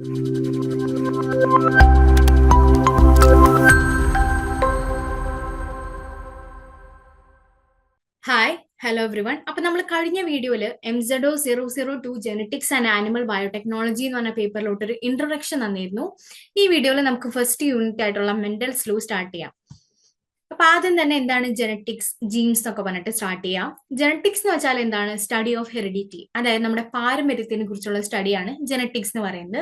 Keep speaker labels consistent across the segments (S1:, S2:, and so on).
S1: Hi hello every one അപ്പൊ നമ്മൾ കഴിഞ്ഞ വീഡിയോയിൽ MZO zero zero two genetics and animal biotechnology എന്ന് പറഞ്ഞ പേപ്പറിലോട്ട് ഒരു ഇൻട്രൊഡക്ഷൻ തന്നിരുന്നു. ഈ വീഡിയോയിൽ നമുക്ക് ഫസ്റ്റ് യൂണിറ്റ് ആയിട്ടുള്ള മെന്റൽ സ്ലൂ സ്റ്റാർട്ട് ചെയ്യാം. അപ്പൊ ആദ്യം തന്നെ എന്താണ് ജനറ്റിക്സ് ജീൻസ് എന്നൊക്കെ പറഞ്ഞിട്ട് സ്റ്റാർട്ട് ചെയ്യാം. ജനറ്റിക്സ് എന്ന് വെച്ചാൽ എന്താണ്? സ്റ്റഡി ഓഫ് ഹെറിഡിറ്റി അതായത് നമ്മുടെ പാരമ്പര്യത്തിനെ കുറിച്ചുള്ള സ്റ്റഡിയാണ് ജനറ്റിക്സ് എന്ന് പറയുന്നത്.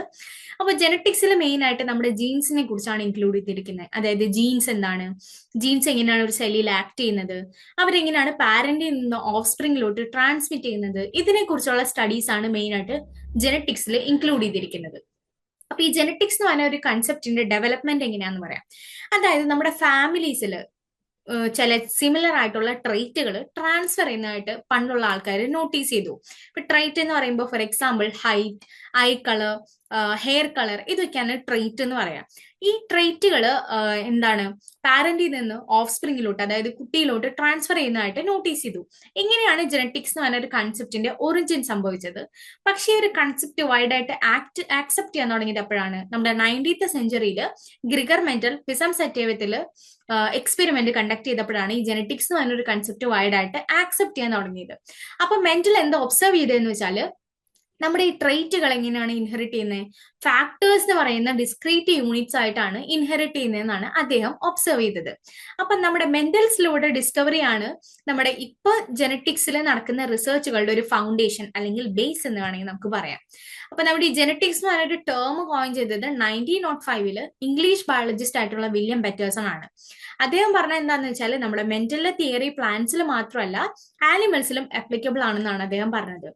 S1: അപ്പൊ ജനറ്റിക്സിൽ മെയിൻ ആയിട്ട് നമ്മുടെ ജീൻസിനെ കുറിച്ചാണ് ഇൻക്ലൂഡ് ചെയ്തിരിക്കുന്നത്. അതായത് ജീൻസ് എന്താണ്? ജീൻസ് എങ്ങനെയാണ് ഒരു സെല്ലിൽ ആക്ട് ചെയ്യുന്നത്? അവരെങ്ങനെയാണ് പാരന്റിൽ നിന്ന് ഓഫ് സ്പ്രിങ്ങിലോട്ട് ട്രാൻസ്മിറ്റ് ചെയ്യുന്നത്? ഇതിനെ കുറിച്ചുള്ള സ്റ്റഡീസ് ആണ് മെയിൻ ആയിട്ട് ജനറ്റിക്സിൽ ഇൻക്ലൂഡ് ചെയ്തിരിക്കുന്നത്. അപ്പൊ ഈ ജനറ്റിക്സ് എന്ന് പറഞ്ഞ ഒരു കൺസെപ്റ്റിന്റെ ഡെവലപ്മെന്റ് എങ്ങനെയാന്ന് പറയാം. അതായത് നമ്മുടെ ഫാമിലീസിൽ ചില സിമിലർ ആയിട്ടുള്ള ട്രൈറ്റുകൾ ട്രാൻസ്ഫർ ചെയ്യുന്നതായിട്ട് പണ്ടുള്ള ആൾക്കാർ നോട്ടീസ് ചെയ്തു. ഇപ്പൊ ട്രൈറ്റ് എന്ന് പറയുമ്പോൾ for example height eye colour hair colour ഇതൊക്കെയാണ് ട്രെയ്റ്റ് എന്ന് പറയാം. ഈ ട്രെയ്റ്റുകൾ എന്താണ്? പാരന്റിൽ നിന്ന് ഓഫ് സ്പ്രിങ്ങിലോട്ട് അതായത് കുട്ടിയിലോട്ട് ട്രാൻസ്ഫർ ചെയ്യുന്നതായിട്ട് നോട്ടീസ് ചെയ്തു. എങ്ങനെയാണ് ജനറ്റിക്സ് എന്ന് പറഞ്ഞ ഒരു കൺസെപ്റ്റിന്റെ ഒറിജിൻ സംഭവിച്ചത്. പക്ഷേ ഒരു കൺസെപ്റ്റ് വൈഡായിട്ട് ആക്ട് ആക്സെപ്റ്റ് ചെയ്യാൻ തുടങ്ങിയത് എപ്പോഴാണ് നമ്മുടെ നയന്റീത്ത് സെഞ്ചുറിയിൽ ഗ്രിഗർ മെന്റൽ പിസം സെറ്റേവത്തിൽ എക്സ്പെരിമെന്റ് കണ്ടക്ട് ചെയ്തപ്പോഴാണ് ഈ ജനറ്റിക്സ് എന്ന് പറഞ്ഞൊരു കൺസെപ്റ്റ് വൈഡായിട്ട് ആക്സെപ്റ്റ് ചെയ്യാൻ തുടങ്ങിയത്. അപ്പൊ മെന്റൽ എന്താ ഒബ്സർവ് ചെയ്തതെന്ന് വെച്ചാൽ നമ്മുടെ ഈ ട്രൈറ്റുകൾ എങ്ങനെയാണ് ഇൻഹെറിറ്റ് ചെയ്യുന്നത് ഫാക്ടേഴ്സ് എന്ന് പറയുന്ന ഡിസ്ക്രീറ്റ് യൂണിറ്റ്സ് ആയിട്ടാണ് ഇൻഹെറിറ്റ് ചെയ്യുന്നതെന്നാണ് അദ്ദേഹം ഒബ്സർവ് ചെയ്തത്. അപ്പൊ നമ്മുടെ മെന്റൽസിലൂടെ ഡിസ്കവറി ആണ് നമ്മുടെ ഇപ്പൊ ജനറ്റിക്സിൽ നടക്കുന്ന റിസർച്ചുകളുടെ ഒരു ഫൗണ്ടേഷൻ അല്ലെങ്കിൽ ബേസ് എന്ന് വേണമെങ്കിൽ നമുക്ക് പറയാം. അപ്പൊ നമ്മുടെ ഈ ജെനറ്റിക്സ് എന്ന് പറഞ്ഞൊരു ടേം കോയിൻ ചെയ്തത് നയന്റീൻ നോട്ട് ഫൈവിൽ ഇംഗ്ലീഷ് ബയോളജിസ്റ്റ് ആയിട്ടുള്ള വില്യം ബെറ്റേഴ്സൺ ആണ്. അദ്ദേഹം പറഞ്ഞ എന്താന്ന് വെച്ചാൽ നമ്മുടെ മെന്റലിലെ തിയറി പ്ലാന്റ്സിൽ മാത്രമല്ല ആനിമൽസിലും അപ്ലിക്കബിൾ ആണെന്നാണ് അദ്ദേഹം പറഞ്ഞത്.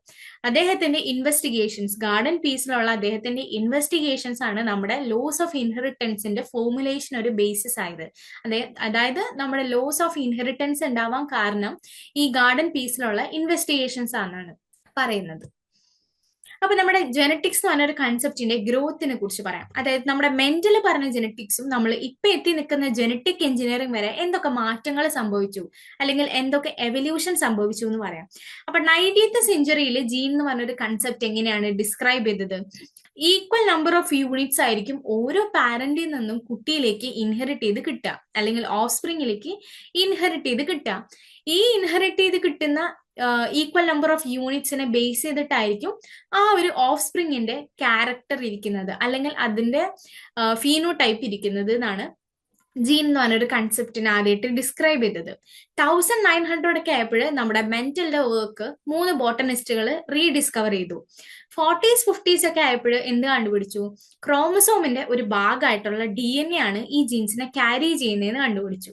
S1: അദ്ദേഹത്തിന്റെ ഇൻവെസ്റ്റിഗേഷൻസ് ഗാർഡൻ പീസിലുള്ള അദ്ദേഹത്തിന്റെ ഇൻവെസ്റ്റിഗേഷൻസ് ആണ് നമ്മുടെ ലോസ് ഓഫ് ഇൻഹെറിറ്റൻസിന്റെ ഫോർമുലേഷൻ ഒരു ബേസിസ് ആയത്. അതെ അതായത് നമ്മുടെ ലോസ് ഓഫ് ഇൻഹെറിറ്റൻസ് ഉണ്ടാവാൻ കാരണം ഈ ഗാർഡൻ പീസിലുള്ള ഇൻവെസ്റ്റിഗേഷൻസ് ആണെന്നാണ് പറയുന്നത്. അപ്പൊ നമ്മുടെ ജെനറ്റിക്സ് എന്ന് പറഞ്ഞ ഒരു കൺസെപ്റ്റിന്റെ ഗ്രോത്തിനെ കുറിച്ച് പറയാം. അതായത് നമ്മുടെ മെന്റൽ പറഞ്ഞ ജെനറ്റിക്സും നമ്മൾ ഇപ്പൊ എത്തി നിൽക്കുന്ന ജെനറ്റിക് എഞ്ചിനീയറിംഗ് വരെ എന്തൊക്കെ മാറ്റങ്ങൾ സംഭവിച്ചു? അല്ലെങ്കിൽ എന്തൊക്കെ എവല്യൂഷൻ സംഭവിച്ചു എന്ന് പറയാം. അപ്പൊ നയന്റീത്ത് സെഞ്ചുറിയിൽ ജീൻ എന്ന് പറഞ്ഞൊരു കൺസെപ്റ്റ് എങ്ങനെയാണ് ഡിസ്ക്രൈബ് ചെയ്തത്? ഈക്വൽ നമ്പർ ഓഫ് യൂണിറ്റ്സ് ആയിരിക്കും ഓരോ പാരന്റിൽ നിന്നും കുട്ടിയിലേക്ക് ഇൻഹെറിറ്റ് ചെയ്ത് കിട്ടുക. അല്ലെങ്കിൽ ഓഫ് സ്പ്രിങ്ങിലേക്ക് ഇൻഹെറിറ്റ് ചെയ്ത് കിട്ടുക. ഈ ഇൻഹെറിറ്റ് ചെയ്ത് കിട്ടുന്ന ഈക്വൽ നമ്പർ ഓഫ് യൂണിറ്റ്സിനെ ബേസ് ചെയ്തിട്ടായിരിക്കും ആ ഒരു ഓഫ് സ്പ്രിങ്ങിന്റെ ക്യാരക്ടർ ഇരിക്കുന്നത്. അല്ലെങ്കിൽ അതിന്റെ ഫീനോ ടൈപ്പ് ഇരിക്കുന്നത് എന്നാണ് ജീൻ എന്ന് പറഞ്ഞൊരു കൺസെപ്റ്റിനെ ആദ്യമായിട്ട് ഡിസ്ക്രൈബ് ചെയ്തത്. തൗസൻഡ് നയൻ ഹൺഡ്രഡ് ഒക്കെ ആയപ്പോൾ നമ്മുടെ മെന്റലിന്റെ വർക്ക് മൂന്ന് ബോട്ടണിസ്റ്റുകൾ റീഡിസ്കവർ ചെയ്തു. ഫോർട്ടീസ് ഫിഫ്റ്റീസ് ഒക്കെ ആയപ്പോൾ എന്ത് കണ്ടുപിടിച്ചു? ക്രോമസോമിന്റെ ഒരു ഭാഗമായിട്ടുള്ള ഡി എൻ എ ആണ് ഈ ജീൻസിനെ ക്യാരി ചെയ്യുന്നതെന്ന് കണ്ടുപിടിച്ചു.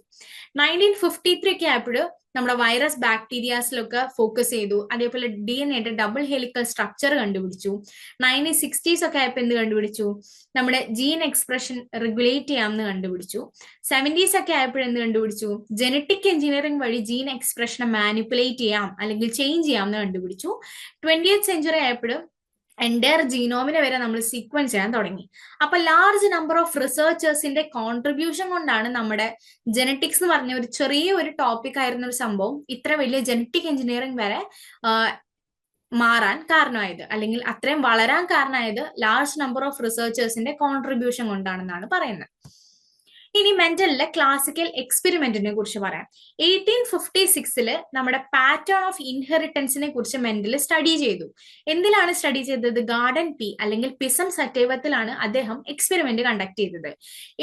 S1: നയന്റീൻ ഫിഫ്റ്റി ത്രീ ഒക്കെ ആയപ്പോൾ നമ്മുടെ വൈറസ് ബാക്ടീരിയാസിലൊക്കെ ഫോക്കസ് ചെയ്തു. അതേപോലെ ഡി എൻ എയുടെ ഡബിൾ ഹെലിക്കൽ സ്ട്രക്ചർ കണ്ടുപിടിച്ചു. നയന്റീൻ സിക്സ്റ്റീസ് ഒക്കെ ആയപ്പോൾ എന്ത് കണ്ടുപിടിച്ചു? നമ്മുടെ ജീൻ എക്സ്പ്രഷൻ റെഗുലേറ്റ് ചെയ്യാമെന്ന് കണ്ടുപിടിച്ചു. സെവന്റീസ് ഒക്കെ ആയപ്പോഴെന്ത് കണ്ടുപിടിച്ചു? ജനറ്റിക് എഞ്ചിനീയറിംഗ് വഴി ജീൻ എക്സ്പ്രഷനെ മാനിപ്പുലേറ്റ് ചെയ്യാം അല്ലെങ്കിൽ ചേഞ്ച് ചെയ്യാമെന്ന് കണ്ടുപിടിച്ചു. ട്വന്റിയത്ത് സെഞ്ചുറി ആയപ്പോൾ എന്റയർ ജീനോമിനെ വരെ നമ്മൾ സീക്വൻസ് ചെയ്യാൻ തുടങ്ങി. അപ്പൊ ലാർജ് നമ്പർ ഓഫ് റിസർച്ചേഴ്സിന്റെ കോൺട്രിബ്യൂഷൻ കൊണ്ടാണ് നമ്മുടെ ജനറ്റിക്സ് എന്ന് പറഞ്ഞ ഒരു ചെറിയ ഒരു ടോപ്പിക് ആയിരുന്ന ഒരു സംഭവം ഇത്ര വലിയ ജനറ്റിക് എഞ്ചിനീയറിംഗ് വരെ മാറാൻ കാരണമായത്. അല്ലെങ്കിൽ അത്രയും വളരാൻ കാരണമായത് ലാർജ് നമ്പർ ഓഫ് റിസർച്ചേഴ്സിന്റെ കോൺട്രിബ്യൂഷൻ കൊണ്ടാണെന്നാണ് പറയുന്നത്. ഇനി മെന്റലിലെ ക്ലാസിക്കൽ എക്സ്പെരിമെന്റിനെ കുറിച്ച് പറയാം. എയ്റ്റീൻ ഫിഫ്റ്റി സിക്സിൽ നമ്മുടെ പാറ്റേൺ ഓഫ് ഇൻഹെറിറ്റൻസിനെ കുറിച്ച് മെന്റൽ സ്റ്റഡി ചെയ്തു. എന്തിലാണ് സ്റ്റഡി ചെയ്തത്? ഗാർഡൻ പി അല്ലെങ്കിൽ പിസം സറ്റൈവത്തിലാണ് അദ്ദേഹം എക്സ്പെരിമെന്റ് കണ്ടക്ട് ചെയ്തത്.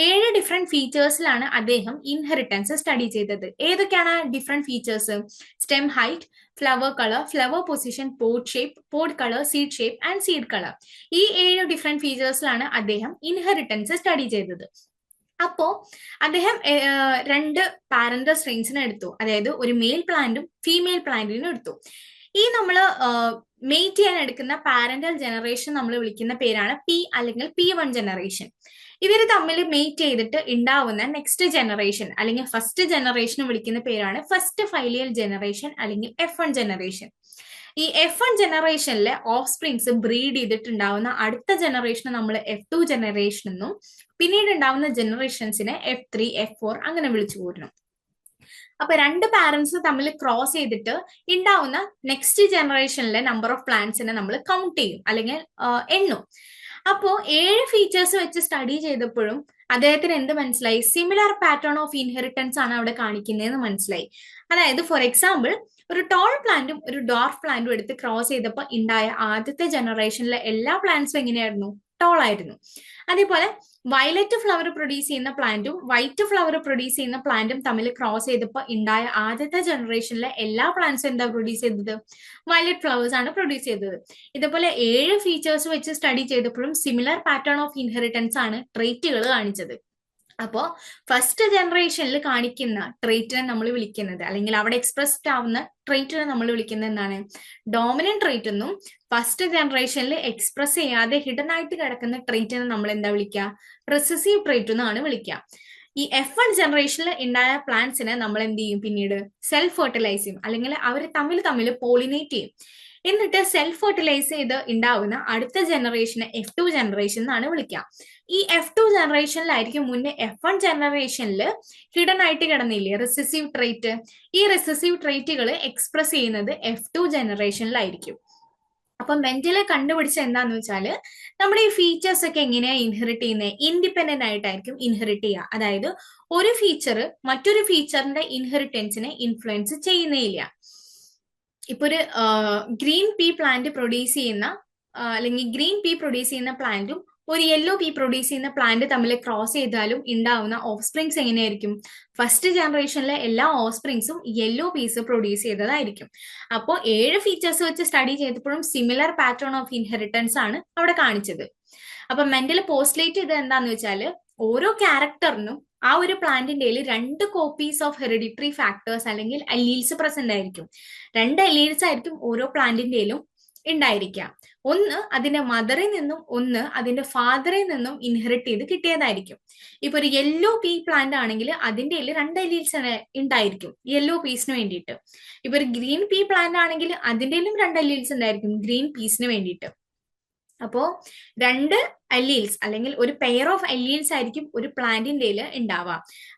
S1: ഏഴ് ഡിഫറെന്റ് ഫീച്ചേഴ്സിലാണ് അദ്ദേഹം ഇൻഹെറിറ്റൻസ് സ്റ്റഡി ചെയ്തത്. ഏതൊക്കെയാണ് different features stem height flower colour flower position pod shape pod colour seed shape and seed colour ഈ ഏഴ് ഡിഫറെന്റ് ഫീച്ചേഴ്സിലാണ് അദ്ദേഹം ഇൻഹെറിറ്റൻസ് സ്റ്റഡി ചെയ്തത്. അപ്പോ അദ്ദേഹം രണ്ട് പാരന്റ സ്ട്രെയിൻസിനെ എടുത്തു. അതായത് ഒരു മെയിൽ പ്ലാന്റും ഫീമെയിൽ പ്ലാന്റിനും എടുത്തു. ഈ നമ്മൾ മെയ്റ്റ് ചെയ്യാൻ എടുക്കുന്ന പാരന്റൽ ജനറേഷൻ നമ്മൾ വിളിക്കുന്ന പേരാണ് പി അല്ലെങ്കിൽ പി വൺ ജനറേഷൻ ഇവർ തമ്മിൽ മെയ്റ്റ് ചെയ്തിട്ട് ഉണ്ടാവുന്ന നെക്സ്റ്റ് ജനറേഷൻ അല്ലെങ്കിൽ ഫസ്റ്റ് ജനറേഷൻ വിളിക്കുന്ന പേരാണ് ഫസ്റ്റ് ഫൈലിയൽ ജനറേഷൻ അല്ലെങ്കിൽ എഫ് വൺ ജനറേഷൻ ഈ എഫ് വൺ ജനറേഷനിലെ ഓഫ് സ്പ്രിങ്സ് ബ്രീഡ് ചെയ്തിട്ടുണ്ടാവുന്ന അടുത്ത ജനറേഷൻ നമ്മൾ എഫ് ടു ജനറേഷൻ എന്നും പിന്നീട് ഉണ്ടാവുന്ന ജനറേഷൻസിനെ എഫ് ത്രീ എഫ് ഫോർ അങ്ങനെ വിളിച്ചു കൂട്ടണം. അപ്പൊ രണ്ട് പാരന്റ്സ് തമ്മിൽ ക്രോസ് ചെയ്തിട്ട് ഉണ്ടാവുന്ന നെക്സ്റ്റ് ജനറേഷനിലെ നമ്പർ ഓഫ് പ്ലാന്റ്സിനെ നമ്മൾ കൗണ്ട് ചെയ്യും അല്ലെങ്കിൽ എണ്ണും. അപ്പോ ഏഴ് ഫീച്ചേഴ്സ് വെച്ച് സ്റ്റഡി ചെയ്തപ്പോഴും അദ്ദേഹത്തിന് എന്ത് മനസ്സിലായി? സിമിലർ പാറ്റേൺ ഓഫ് ഇൻഹെറിറ്റൻസ് ആണ് അവിടെ കാണിക്കുന്നതെന്ന് മനസ്സിലായി. അതായത് ഫോർ എക്സാമ്പിൾ ഒരു ടോൾ പ്ലാന്റും ഒരു ഡോർഫ് പ്ലാന്റും എടുത്ത് ക്രോസ് ചെയ്തപ്പോൾ ഉണ്ടായ ആദ്യത്തെ ജനറേഷനിലെ എല്ലാ പ്ലാന്റ്സും എങ്ങനെയായിരുന്നു? ടോൾ ആയിരുന്നു അതേപോലെ വയലറ്റ് ഫ്ലവർ പ്രൊഡ്യൂസ് ചെയ്യുന്ന പ്ലാന്റും വൈറ്റ് ഫ്ലവർ പ്രൊഡ്യൂസ് ചെയ്യുന്ന പ്ലാന്റും തമ്മിൽ ക്രോസ് ചെയ്തപ്പോൾ ഉണ്ടായ ആദ്യത്തെ ജനറേഷനിലെ എല്ലാ പ്ലാന്റ്സും എന്താ പ്രൊഡ്യൂസ് ചെയ്തത്? വയലറ്റ് ഫ്ലവേഴ്സ് ആണ് പ്രൊഡ്യൂസ് ചെയ്തത്. ഇതേപോലെ ഏഴ് ഫീച്ചേഴ്സ് വെച്ച് സ്റ്റഡി ചെയ്തപ്പോഴും സിമിലർ പാറ്റേൺ ഓഫ് ഇൻഹെറിറ്റൻസ് ആണ് ട്രേറ്റുകൾ കാണിച്ചത്. അപ്പോ ഫസ്റ്റ് ജനറേഷനിൽ കാണിക്കുന്ന ട്രേറ്റിനെ നമ്മൾ വിളിക്കുന്നത്. അല്ലെങ്കിൽ അവിടെ എക്സ്പ്രസ്ഡ് ആവുന്ന ട്രേറ്റിനെ നമ്മൾ വിളിക്കുന്നത് എന്താണ്? ഡോമിനൻ ട്രേറ്റ് എന്നും ഫസ്റ്റ് ജനറേഷനിൽ എക്സ്പ്രസ് ചെയ്യാതെ ഹിഡൻ ആയിട്ട് കിടക്കുന്ന ട്രേറ്റിനെ നമ്മൾ എന്താ വിളിക്കുക റെസസീവ് ട്രേറ്റ് എന്നാണ് വിളിക്കുക ഈ എഫ് വൺ ജനറേഷനിൽ ഉണ്ടായ പ്ലാന്റ്സിനെ നമ്മൾ എന്ത് ചെയ്യും? പിന്നീട് സെൽഫ് ഫെർട്ടിലൈസ് ചെയ്യും. അല്ലെങ്കിൽ അവർ തമ്മിൽ തമ്മിൽ പോളിനേറ്റ് ചെയ്യും. എന്നിട്ട് സെൽഫ് ഫെർട്ടിലൈസ് ചെയ്ത് ഉണ്ടാവുന്ന അടുത്ത ജനറേഷനെ എഫ് ടു ജനറേഷൻ എന്നാണ് വിളിക്കുക ഈ എഫ് ടു ജനറേഷനിലായിരിക്കും മുന്നേ എഫ് വൺ ജനറേഷനിൽ ഹിഡൻ ആയിട്ട് കിടന്നില്ലേ? റിസസീവ് ട്രേറ്റ് ഈ റിസസീവ് ട്രേറ്റുകൾ എക്സ്പ്രസ് ചെയ്യുന്നത് എഫ് ടു ജനറേഷനിലായിരിക്കും അപ്പൊ മെന്റൽ കണ്ടുപിടിച്ച എന്താന്ന് വെച്ചാൽ നമ്മുടെ ഈ ഫീച്ചേഴ്സ് ഒക്കെ എങ്ങനെയാ ഇൻഹെറിറ്റ് ചെയ്യുന്നത് ഇൻഡിപെൻഡന്റ് ആയിട്ടായിരിക്കും ഇൻഹെറിറ്റ് ചെയ്യുക. അതായത് ഒരു ഫീച്ചർ മറ്റൊരു ഫീച്ചറിന്റെ ഇൻഹെറിറ്റൻസിനെ ഇൻഫ്ലുവൻസ് ചെയ്യുന്നേയില്ല. ഇപ്പൊ ഒരു ഗ്രീൻ പീ പ്ലാന്റ് പ്രൊഡ്യൂസ് ചെയ്യുന്ന അല്ലെങ്കിൽ ഗ്രീൻ പീ പ്രൊഡ്യൂസ് ചെയ്യുന്ന പ്ലാന്റും ഒരു യെല്ലോ പീ പ്രൊഡ്യൂസ് ചെയ്യുന്ന പ്ലാന്റ് തമ്മിൽ ക്രോസ് ചെയ്താലും ഉണ്ടാവുന്ന ഓഫ് സ്പ്രിങ്സ് എങ്ങനെയായിരിക്കും ഫസ്റ്റ് ജനറേഷനിലെ എല്ലാ ഓഫ് സ്പ്രിങ്സും യെല്ലോ പീസ് പ്രൊഡ്യൂസ് ചെയ്തതായിരിക്കും. അപ്പോൾ ഏഴ് ഫീച്ചേഴ്സ് വെച്ച് സ്റ്റഡി ചെയ്തപ്പോഴും സിമിലർ പാറ്റേൺ ഓഫ് ഇൻഹെറിറ്റൻസ് ആണ് അവിടെ കാണിച്ചത്. അപ്പൊ മെന്റൽ പോസ്റ്റ്ലേറ്റ് ചെയ്ത് എന്താന്ന് വെച്ചാൽ ഓരോ ക്യാരക്ടറിനും ആ ഒരു പ്ലാന്റിന്റെ രണ്ട് കോപ്പീസ് ഓഫ് ഹെറിഡിറ്ററി ഫാക്ടേഴ്സ് അല്ലെങ്കിൽ അലീൽസ് പ്രസന്റ് ആയിരിക്കും. രണ്ട് അലീൽസ് ആയിരിക്കും ഓരോ പ്ലാന്റിന്റെയിലും ഉണ്ടായിരിക്കുക. ഒന്ന് അതിന്റെ മദറിൽ നിന്നും ഒന്ന് അതിന്റെ ഫാദറിൽ നിന്നും ഇൻഹെറിറ്റ് ചെയ്ത് കിട്ടിയതായിരിക്കും. ഇപ്പൊ ഒരു യെല്ലോ പീ പ്ലാന്റ് ആണെങ്കിൽ അതിന്റെ രണ്ട് അലീൽസ് ഉണ്ടായിരിക്കും. യെല്ലോ പീസിന് വേണ്ടിയിട്ട്. ഇപ്പൊ ഒരു ഗ്രീൻ പീ പ്ലാന്റ് ആണെങ്കിൽ അതിന്റെയിലും രണ്ട് അലീൽസ് ഉണ്ടായിരിക്കും. ഗ്രീൻ പീസിന് വേണ്ടിയിട്ട്. അപ്പോ രണ്ട് അല്ലീൽസ് അല്ലെങ്കിൽ ഒരു പെയർ ഓഫ് അല്ലീൽസ് ആയിരിക്കും ഒരു പ്ലാന്റിന്റെ ഉണ്ടാവുക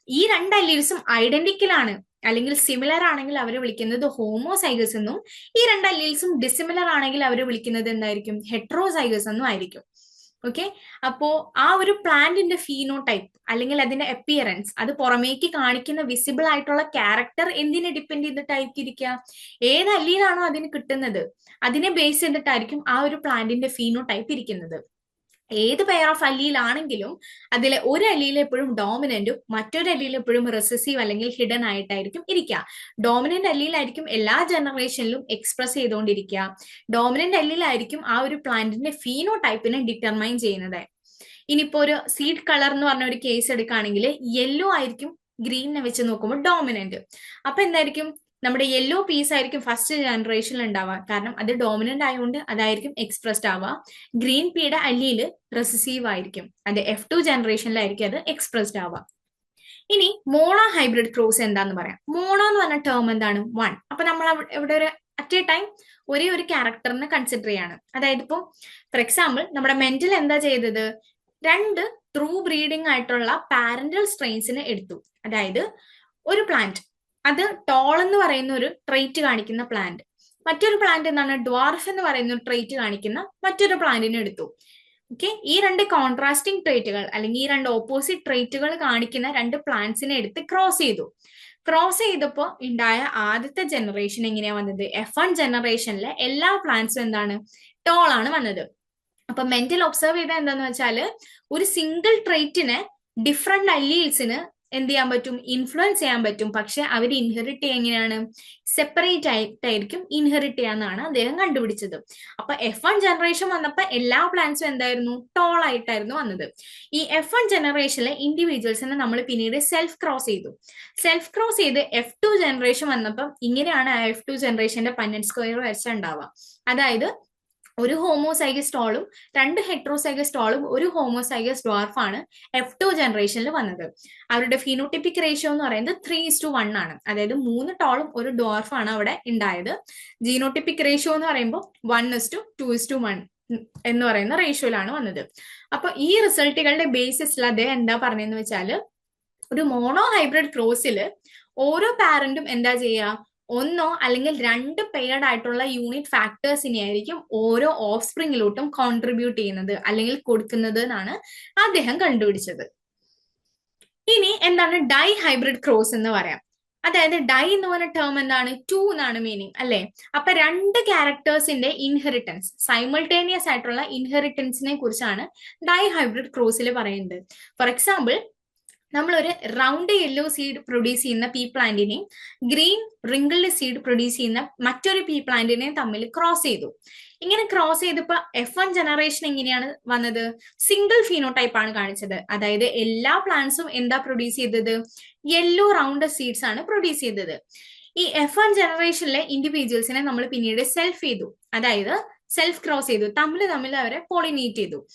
S1: ഈ രണ്ട് അല്ലീൽസും ഐഡന്റിക്കൽ ആണ് അല്ലെങ്കിൽ സിമിലർ ആണെങ്കിൽ അവർ വിളിക്കുന്നത് ഹോമോസൈഗസ് എന്നും ഈ രണ്ട് അല്ലീൽസും ഡിസിമിലർ ആണെങ്കിൽ അവർ വിളിക്കുന്നത് എന്തായിരിക്കും? ഹെട്രോസൈഗസ് എന്നും ആയിരിക്കും. ഓക്കെ അപ്പോ ആ ഒരു പ്ലാന്റിന്റെ ഫീനോ ടൈപ്പ് അല്ലെങ്കിൽ അതിന്റെ അപ്പിയറൻസ് അത് പുറമേക്ക് കാണിക്കുന്ന വിസിബിൾ ആയിട്ടുള്ള ക്യാരക്ടർ എന്തിനെ ഡിപ്പെൻഡ് ചെയ്തിട്ടായിരിക്കും ഏത് അല്ലീലാണോ അതിന് കിട്ടുന്നത്? അതിനെ ബേസ് ചെയ്തിട്ടായിരിക്കും ആ ഒരു പ്ലാന്റിന്റെ ഫീനോ ടൈപ്പ് ഇരിക്കുന്നത്. ഏത് പെയർ ഓഫ് അല്ലിയിലാണെങ്കിലും അതിലെ ഒരു അല്ലിയിൽ എപ്പോഴും ഡോമിനന്റും മറ്റൊരു അല്ലിയിൽ എപ്പോഴും റെസസീവ് അല്ലെങ്കിൽ ഹിഡൻ ആയിട്ടായിരിക്കും ഇരിക്കുക ഡോമിനന്റ് അല്ലിയിലായിരിക്കും എല്ലാ ജനറേഷനിലും എക്സ്പ്രസ് ചെയ്തുകൊണ്ടിരിക്കുക ഡോമിനന്റ് അല്ലിയിലായിരിക്കും ആ ഒരു പ്ലാന്റിന്റെ ഫീനോ ടൈപ്പിനെ ഡിറ്റർമൈൻ ചെയ്യുന്നത്. ഇനിയിപ്പോ ഒരു സീഡ് കളർ എന്ന് പറഞ്ഞ ഒരു കേസ് എടുക്കുകയാണെങ്കിൽ യെല്ലോ ആയിരിക്കും ഗ്രീനിനെ വെച്ച് നോക്കുമ്പോൾ ഡോമിനന്റ് അപ്പൊ എന്തായിരിക്കും? നമ്മുടെ യെല്ലോ പീസ് ആയിരിക്കും ഫസ്റ്റ് ജനറേഷനിൽ ഉണ്ടാവുക. കാരണം അത് ഡോമിനന്റ് ആയതുകൊണ്ട് അതായിരിക്കും എക്സ്പ്രസ്ഡ് ആവുക. ഗ്രീൻ പീയുടെ അല്ലിയിൽ റെസസീവ് ആയിരിക്കും. അത് എഫ് ടു ജനറേഷനിലായിരിക്കും അത് എക്സ്പ്രസ്ഡ് ആവുക. ഇനി മോണോ ഹൈബ്രിഡ് ക്രോസ് എന്താന്ന് പറയാം. മോണോ എന്ന് പറഞ്ഞ ടേം എന്താണ്? വൺ അപ്പൊ നമ്മൾ ഇവിടെ ഒരു അറ്റ് എ ടൈം ഒരേ ഒരു ക്യാരക്ടറിനെ കൺസിഡർ ചെയ്യാണ്. അതായത് ഇപ്പം ഫോർ എക്സാമ്പിൾ നമ്മുടെ മെന്റൽ എന്താ ചെയ്തത്? രണ്ട് ത്രൂ ബ്രീഡിംഗ് ആയിട്ടുള്ള പാരന്റൽ സ്ട്രെയിൻസിനെ എടുത്തു. അതായത് ഒരു പ്ലാന്റ് അത് ടോൾ എന്ന് പറയുന്ന ഒരു ട്രേറ്റ് കാണിക്കുന്ന പ്ലാന്റ് മറ്റൊരു പ്ലാന്റ് എന്താണ്? ഡ്വാർഫ് എന്ന് പറയുന്ന ഒരു ട്രേറ്റ് കാണിക്കുന്ന മറ്റൊരു പ്ലാന്റിനെ എടുത്തു. ഓക്കെ ഈ രണ്ട് കോൺട്രാസ്റ്റിംഗ് ട്രേറ്റുകൾ അല്ലെങ്കിൽ ഈ രണ്ട് ഓപ്പോസിറ്റ് ട്രേറ്റുകൾ കാണിക്കുന്ന രണ്ട് പ്ലാന്റ്സിനെ എടുത്ത് ക്രോസ് ചെയ്തു. ക്രോസ് ചെയ്തപ്പോൾ ഉണ്ടായ ആദ്യത്തെ ജനറേഷൻ എങ്ങനെയാ വന്നത്? എഫ് വൺ ജനറേഷനിലെ എല്ലാ പ്ലാന്റ്സും എന്താണ്? ടോൾ ആണ് വന്നത്. അപ്പൊ മെന്റൽ ഒബ്സർവ് ചെയ്ത എന്താന്ന് വെച്ചാൽ ഒരു സിംഗിൾ ട്രേറ്റിനെ ഡിഫറെന്റ് അല്ലീൽസിന് എന്ത് ചെയ്യാൻ പറ്റും? ഇൻഫ്ലുവൻസ് ചെയ്യാൻ പറ്റും. പക്ഷെ അവർ ഇൻഹെറിറ്റ് ചെയ്യാൻ എങ്ങനെയാണ്? സെപ്പറേറ്റ് ആയിട്ടായിരിക്കും ഇൻഹെറിറ്റ് ചെയ്യാന്നാണ് അദ്ദേഹം കണ്ടുപിടിച്ചത്. അപ്പൊ എഫ് വൺ ജനറേഷൻ വന്നപ്പോ എല്ലാ പ്ലാന്റ്സും എന്തായിരുന്നു? ടോൾ ആയിട്ടായിരുന്നു വന്നത്. ഈ എഫ് വൺ ജനറേഷനിലെ ഇൻഡിവിജ്വൽസിനെ നമ്മൾ പിന്നീട് സെൽഫ് ക്രോസ് ചെയ്തു. സെൽഫ് ക്രോസ് ചെയ്ത് എഫ് ടു ജനറേഷൻ വന്നപ്പം ഇങ്ങനെയാണ് എഫ് ടു ജനറേഷന്റെ പന്നൻ സ്ക്വയർ വരച്ച ഉണ്ടാവുക അതായത് ഒരു ഹോമോസൈഗസ് ടോളും രണ്ട് ഹെട്രോസൈഗസ് ടോളും ഒരു ഹോമോസൈഗസ് ഡ്വാർഫാണ് എഫ് ടു ജനറേഷനിൽ വന്നത്. അവരുടെ ഫിനോട്ടിപ്പിക് റേഷ്യോ എന്ന് പറയുന്നത് ത്രീ ഇസ് ടു വൺ ആണ്. അതായത് മൂന്ന് ടോളും ഒരു ഡ്വാർഫാണ് അവിടെ ഉണ്ടായത് ജീനോട്ടിപ്പിക് റേഷ്യോ എന്ന് പറയുമ്പോൾ one is to two is to one എന്ന് പറയുന്ന റേഷ്യോയിലാണ് വന്നത്. അപ്പൊ ഈ റിസൾട്ടുകളുടെ ബേസിസിൽ അദ്ദേഹം എന്താ പറഞ്ഞതെന്ന് വെച്ചാൽ ഒരു മോണോ ഹൈബ്രിഡ് ക്രോസിൽ ഓരോ പാരന്റും എന്താ ചെയ്യുക ഒന്നോ അല്ലെങ്കിൽ രണ്ട് പെയർഡ് ആയിട്ടുള്ള യൂണിറ്റ് ഫാക്ടേഴ്സിനെ ആയിരിക്കും ഓരോ ഓഫ് സ്പ്രിങ്ങിലോട്ടും കോൺട്രിബ്യൂട്ട് ചെയ്യുന്നത് അല്ലെങ്കിൽ കൊടുക്കുന്നത് എന്നാണ് അദ്ദേഹം കണ്ടുപിടിച്ചത്. ഇനി എന്താണ് ഡൈ ഹൈബ്രിഡ് ക്രോസ് എന്ന് പറയാം. അതായത് ഡൈ എന്ന് പറഞ്ഞ ടേം എന്താണ്? ടു എന്നാണ് മീനിങ് അല്ലെ? അപ്പൊ രണ്ട് ക്യാരക്ടേഴ്സിന്റെ ഇൻഹെറിറ്റൻസ് സൈമൾട്ടേനിയസ് ആയിട്ടുള്ള ഇൻഹെറിറ്റൻസിനെ കുറിച്ചാണ് ഡൈ ഹൈബ്രിഡ് ക്രോസിൽ പറയുന്നത്. ഫോർ എക്സാമ്പിൾ നമ്മളൊരു റൗണ്ട് യെല്ലോ സീഡ് പ്രൊഡ്യൂസ് ചെയ്യുന്ന പീ പ്ലാന്റിനെയും ഗ്രീൻ റിംഗിൾഡ് സീഡ് പ്രൊഡ്യൂസ് ചെയ്യുന്ന മറ്റൊരു പീ പ്ലാന്റിനെയും തമ്മിൽ ക്രോസ് ചെയ്തു. ഇങ്ങനെ ക്രോസ് ചെയ്തപ്പോ എഫ് വൺ ജനറേഷൻ എങ്ങനെയാണ് വന്നത്? സിംഗിൾ ഫീനോടൈപ്പ് ആണ് കാണിച്ചത്. അതായത് എല്ലാ പ്ലാന്റ്സും എന്താ പ്രൊഡ്യൂസ് ചെയ്തത്? യെല്ലോ റൗണ്ട് സീഡ്സ് ആണ് പ്രൊഡ്യൂസ് ചെയ്തത്. ഈ എഫ് വൺ ജനറേഷനിലെ ഇൻഡിവിജ്വൽസിനെ നമ്മൾ പിന്നീട് സെൽഫ് ചെയ്തു. അതായത് സെൽഫ് ക്രോസ് ചെയ്തു. തമ്മിൽ തമ്മിൽ അവരെ പോളിനേറ്റ് ചെയ്തു.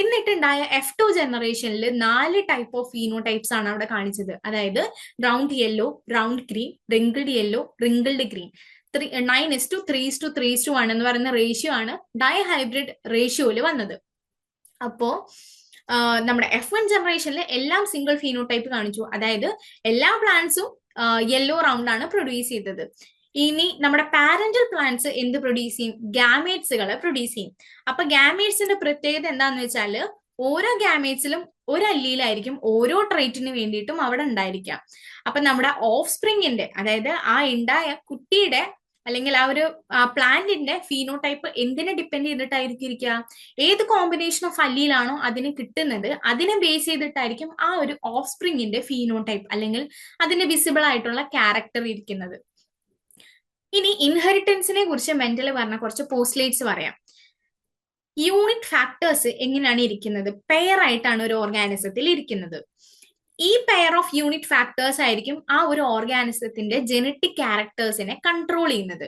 S1: എന്നിട്ടുണ്ടായ എഫ് ടു ജനറേഷനിൽ നാല് ടൈപ്പ് ഓഫ് ഫീനോ ടൈപ്സ് ആണ് അവിടെ കാണിച്ചത്. അതായത് round yellow round green wrinkled yellow wrinkled green three nine is to three to three to one എന്ന് പറയുന്ന റേഷ്യോ ആണ് ഡൈ ഹൈബ്രിഡ് റേഷ്യോയിൽ വന്നത്. അപ്പോ നമ്മുടെ എഫ് വൺ ജനറേഷനിൽ എല്ലാം സിംഗിൾ ഫീനോടൈപ്പ് കാണിച്ചു. അതായത് എല്ലാ പ്ലാന്റ്സും യെല്ലോ റൗണ്ട് ആണ് പ്രൊഡ്യൂസ് ചെയ്തത്. ഇനി നമ്മുടെ പാരന്റൽ പ്ലാന്റ്സ് എന്ത് പ്രൊഡ്യൂസ് ചെയ്യും? ഗാമേറ്റ്സുകളെ പ്രൊഡ്യൂസ് ചെയ്യും. അപ്പൊ ഗാമേറ്റ്സിന്റെ പ്രത്യേകത എന്താന്ന് വെച്ചാൽ ഓരോ ഗാമേറ്റ്സിലും ഒരു അല്ലിയിലായിരിക്കും ഓരോ ട്രൈറ്റിന് വേണ്ടിയിട്ടും അവിടെ ഉണ്ടായിരിക്കാം. അപ്പൊ നമ്മുടെ ഓഫ് സ്പ്രിങ്ങിന്റെ അതായത് ആ ഉണ്ടായ കുട്ടിയുടെ അല്ലെങ്കിൽ ആ ഒരു പ്ലാന്റിന്റെ ഫീനോടൈപ്പ് എന്തിനെ ഡിപ്പെൻഡ് ചെയ്തിട്ടായിരിക്കും ഇരിക്കുക ഏത് കോമ്പിനേഷൻ ഓഫ് അല്ലിയിലാണോ അതിന് കിട്ടുന്നത് അതിനെ ബേസ് ചെയ്തിട്ടായിരിക്കും ആ ഒരു ഓഫ് സ്പ്രിങ്ങിന്റെ ഫീനോടൈപ്പ് അല്ലെങ്കിൽ അതിന്റെ വിസിബിൾ ആയിട്ടുള്ള ക്യാരക്ടർ ഇരിക്കുന്നത്. ഇനി ഇൻഹെറിറ്റൻസിനെ കുറിച്ച് മെന്റൽ പറഞ്ഞ കുറച്ച് പോസ്റ്റ്ലേറ്റ്സ് പറയാം. യൂണിറ്റ് ഫാക്ടേഴ്സ് എങ്ങനെയാണ് ഇരിക്കുന്നത്? പെയർ ആയിട്ടാണ് ഒരു ഓർഗാനിസത്തിൽ ഇരിക്കുന്നത്. ഈ പെയർ ഓഫ് യൂണിറ്റ് ഫാക്ടേഴ്സ് ആയിരിക്കും ആ ഒരു ഓർഗാനിസത്തിന്റെ ജനറ്റിക് ക്യാരക്ടേഴ്സിനെ കൺട്രോൾ ചെയ്യുന്നത്.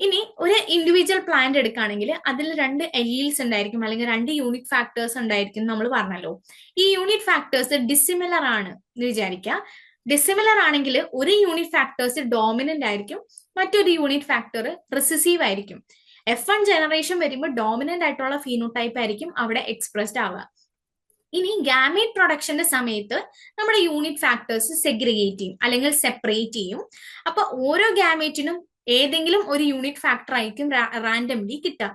S1: ഇനി ഒരു ഇൻഡിവിജ്വൽ പ്ലാന്റ് എടുക്കുകയാണെങ്കിൽ അതിൽ രണ്ട് എലീൽസ് ഉണ്ടായിരിക്കും അല്ലെങ്കിൽ രണ്ട് യൂണിറ്റ് ഫാക്ടേഴ്സ് ഉണ്ടായിരിക്കും നമ്മൾ പറഞ്ഞല്ലോ. ഈ യൂണിറ്റ് ഫാക്ടേഴ്സ് ഡിസിമിലർ ആണ് എന്ന് വിചാരിക്കുക. ഡിസിമിലർ ആണെങ്കിൽ ഒരു യൂണിറ്റ് ഫാക്ടേഴ്സ് ഡോമിനന്റ് ആയിരിക്കും മറ്റൊരു യൂണിറ്റ് ഫാക്ടർ റിസസീവ് ആയിരിക്കും. എഫ് വൺ ജനറേഷൻ വരുമ്പോൾ ഡോമിനന്റ് ആയിട്ടുള്ള ഫീനോടൈപ്പ് ആയിരിക്കും അവിടെ എക്സ്പ്രസ്ഡ് ആവുക. ഇനി ഗാമേറ്റ് പ്രൊഡക്ഷന്റെ സമയത്ത് നമ്മുടെ യൂണിറ്റ് ഫാക്ടേഴ്സ് സെഗ്രിഗേറ്റ് ചെയ്യും അല്ലെങ്കിൽ സെപ്പറേറ്റ് ചെയ്യും. അപ്പൊ ഓരോ ഗാമേറ്റിനും ഏതെങ്കിലും ഒരു യൂണിറ്റ് ഫാക്ടർ ആയിരിക്കും റാൻഡംലി കിട്ടുക.